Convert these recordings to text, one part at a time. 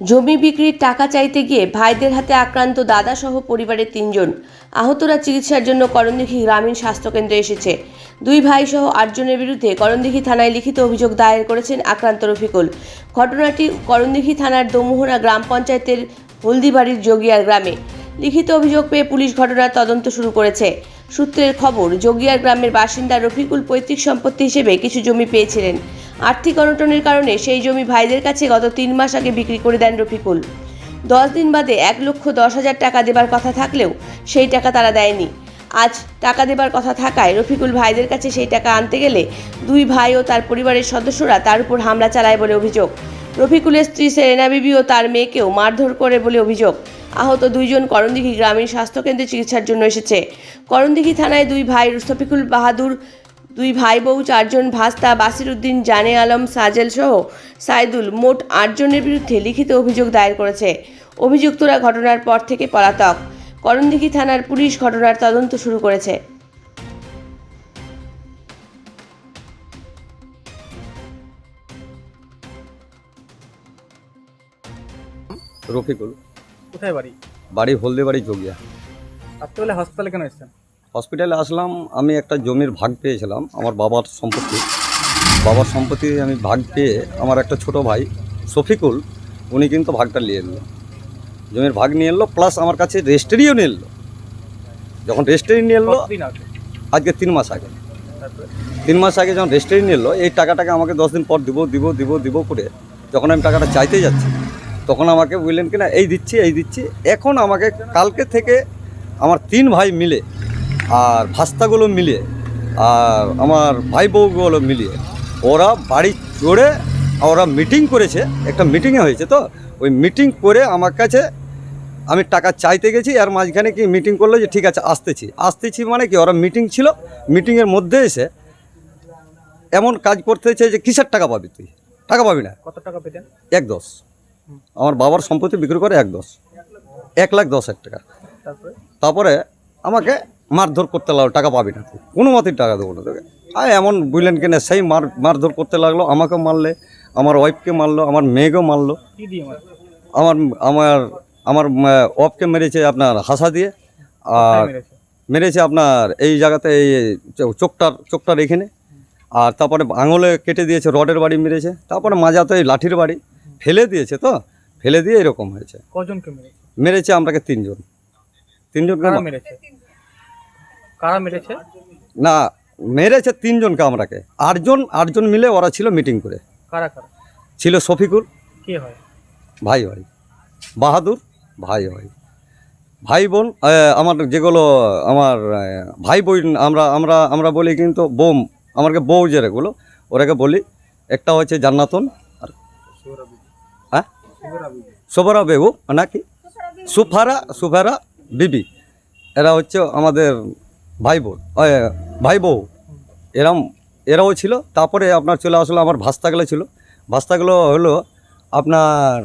জমি বিক্রির টাকা চাইতে গিয়ে ভাইদের হাতে আক্রান্ত দাদা সহ পরিবারের তিনজন। আহতরা চিকিৎসার জন্য করণদিঘি গ্রামীণ স্বাস্থ্যকেন্দ্রে এসেছে। দুই ভাই সহ আটজনের বিরুদ্ধে করণদিঘি থানায় লিখিত অভিযোগ দায়ের করেছেন আক্রান্ত রফিকুল। ঘটনাটি করণদিঘি থানার দমুহনা গ্রাম পঞ্চায়েতের হলদিবাড়ির যোগিয়ার গ্রামে। লিখিত অভিযোগ পেয়ে পুলিশ ঘটনার তদন্ত শুরু করেছে। সূত্রের খবর যোগিয়ার গ্রামের বাসিন্দা রফিকুল পৈতৃক সম্পত্তি হিসেবে কিছু জমি পেয়েছিলেন। আর্থিক অনটনের কারণে সেই জমি ভাইদের কাছে গত তিন মাস আগে বিক্রি করে দেন রফিকুল। দশ দিন বাদে এক লক্ষ দশ হাজার টাকা দেবার কথা থাকলেও সেই টাকা তারা দেয়নি। আজ টাকা দেবার কথা থাকায় রফিকুল ভাইদের কাছে সেই টাকা আনতে গেলে দুই ভাই ও তার পরিবারের সদস্যরা তার উপর হামলা চালায় বলে অভিযোগ। রফিকুলের স্ত্রী সেরেনা বিবি ও তার মেয়েকেও মারধর করে বলে অভিযোগ। আহত দুইজন করণদিঘি গ্রামীণ স্বাস্থ্যকেন্দ্রে চিকিৎসার জন্য এসেছে। করণদিঘি থানায় দুই ভাই রফিকুল বাহাদুর, দুই ভাই বউ চারজন ভাস্তা, বাসিরউদ্দিন, জানে আলম, সাজেল সহ সাইদুল মোট আটজনের বিরুদ্ধে লিখিত অভিযোগ দায়ের করেছে। অভিযুক্তরা ঘটনার পর থেকে পলাতক। করণদিঘি থানার পুলিশ ঘটনার তদন্ত শুরু করেছে। রফিকুল কোথায় বাড়ি? বাড়ি হলদিবাড়ি যোগিয়া রাত্রেবেলা হসপিটালে কেন এসছেন? হসপিটালে আসলাম আমি একটা জমির ভাগ পেয়েছিলাম আমার বাবার সম্পত্তি। বাবার সম্পত্তি আমি ভাগ পেয়ে আমার একটা ছোট ভাই শফিকুল উনি কিন্তু ভাগটা নিয়ে এলো। জমির ভাগ নিয়ে এলো প্লাস আমার কাছে রেজিস্ট্রিও নিয়ে এলো। যখন রেজিস্ট্রি নিয়ে এলো আজকে তিন মাস আগে। তিন মাস আগে যখন রেজিস্ট্রি নিয়ে এলো এই টাকাটাকে আমাকে দশ দিন পর দিব দিব দিব দিব করে যখন আমি টাকাটা চাইতে যাচ্ছি তখন আমাকে বললেন কি না এই দিচ্ছি এই দিচ্ছি। এখন আমাকে কালকে থেকে আমার তিন ভাই মিলে আর ভাস্তাগুলো মিলিয়ে আর আমার ভাই বউগুলো মিলিয়ে ওরা বাড়ি চড়ে ওরা মিটিং করেছে। একটা মিটিংয়ে হয়েছে তো। ওই মিটিং করে আমার কাছে আমি টাকা চাইতে গেছি আর মাঝখানে কি মিটিং করল যে ঠিক আছে আসতেছি। আসতেছি মানে কি ওরা মিটিং ছিল। মিটিংয়ের মধ্যে এসে এমন কাজ করতেছে যে কিসের টাকা পাবি তুই? টাকা পাবি না। কত টাকা পেতেন? এক দশ। আমার বাবার সম্পত্তি বিক্রি করে এক দশ। এক লাখ দশ হাজার টাকা। তারপরে? আমাকে মারধর করতে লাগল টাকা পাবি না কোনো মতেই টাকা দেবো না তোকে। আর এমন বুঝলেন কিনা সেই মার মারধর করতে লাগল আমাকে মারলে আমার ওয়াইফকে মারলো আমার মেয়েকেও মারলো। কি দিয়ে মার আমার আমার আমার ওয়াইফকে মেরেছে আপনার হাসা দিয়ে। আর মেরেছে? আপনার এই জায়গাতে এই চোখটার চোখটার এখানে। আর তারপরে আঙুলে কেটে দিয়েছে রডের বাড়ি মেরেছে। তারপরে মাজাতে এই লাঠির বাড়ি। ফেলে দিয়েছে তো? ফেলে দিয়ে এরকম হয়েছে। কজনকে মেরেছে? মেরেছে আমরাকে তিনজন। তিনজনকে কারা মেরেছে? কারা মেরেছে? না মেরেছে তিনজনকে আমরাকে আটজন আটজন মিলে ওরা ছিল মিটিং করে। কারা কারা? ছিল শফিকুল কে হয়? ভাই ভাই বাহাদুর ভাই ভাই ভাই বোন আমার যেগুলো আমার ভাই বোন আমরা আমরা আমরা বলি কিন্তু বোম আমাকে বউ যেগুলো ওরাকে বলি। একটা হচ্ছে জান্নাতন আর হ্যাঁ সোফারা বেবু নাকি সুফারা সুফারা বিবি। এরা হচ্ছে আমাদের ভাই বোন ভাই বউ এরম এরাও ছিল। তারপরে আপনার চলে আসলো আমার ভাস্তাগুলো ছিল। ভাস্তাগুলো হলো আপনার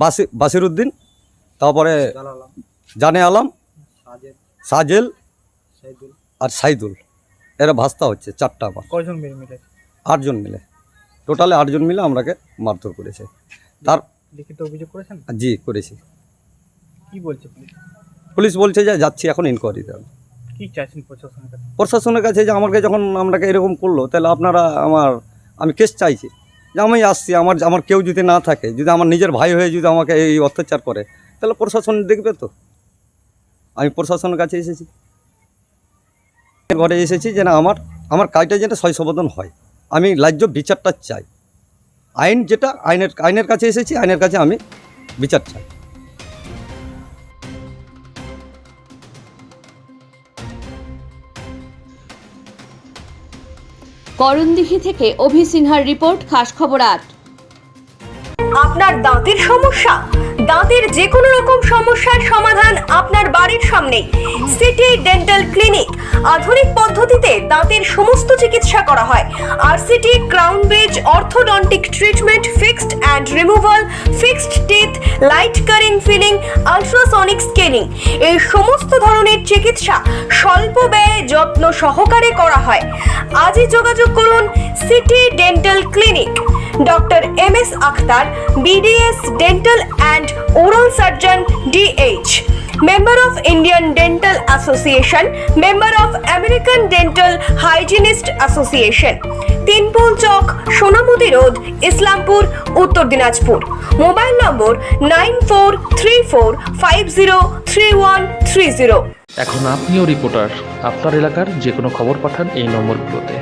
বাসি বাসিরুদ্দিন তারপরে জানে আলম সাজেল আর সাইদুল। এরা ভাস্তা হচ্ছে চারটা আমার মেরেছে আটজন মিলে। টোটালে আটজন মিলে আমরাকে মারধর করেছে। তার লিখিত অভিযোগ করেছেন? জি করেছি। কি বলছে পুলিশ? পুলিশ বলছে যে যাচ্ছি এখন ইনকোয়ারিতে কি চাইছেন প্রশাসনের কাছে? প্রশাসনের কাছে যে আমাকে যখন আমরাকে এরকম করল তাহলে আপনারা আমার আমি কেস চাইছি। যে আমি আসছি আমার আমার কেউ যদি না থাকে যদি আমার নিজের ভাই হয়ে যদি আমাকে এই অত্যাচার করে তাহলে প্রশাসন দেখবে তো। আমি প্রশাসনের কাছে এসেছি। ঘরে এসেছি যে না আমার আমার কাজটা যেটা শৈশবোধন হয়। আমি ন্যায্য বিচারটা চাই। আইন যেটা আইনের আইনের কাছে এসেছি আইনের কাছে আমি বিচার চাই। করণদিঘি থেকে অভি সিনহার রিপোর্ট খাস খবর আট। আপনার দাঁতের সমস্যা? দাঁতের যে কোনো রকম সমস্যার সমাধান আপনার বাড়ির সামনেই সিটি ডেন্টাল ক্লিনিক। আধুনিক পদ্ধতিতে দাঁতের সমস্ত চিকিৎসা করা হয়। আর CT crown bridge orthodontic treatment fixed and removal fixed teeth light curing filling ultrasonic scanning এই সমস্ত ধরনের চিকিৎসা স্বল্প ব্যয়ে যত্ন সহকারে করা হয়। আজই যোগাযোগ করুন City dental clinic. Doctor M S Akhtar BDS dental and oral surgeon DH member of Indian dental association member of American dental hygienist association Tinpul Chowk Sonamudi road Islampur Uttar Dinajpur mobile number nine four three four five zero three one three zero এখন আপনিও reporter আপনার এলাকার যে কোনো খবর পাঠান এই নম্বরগুলোতে।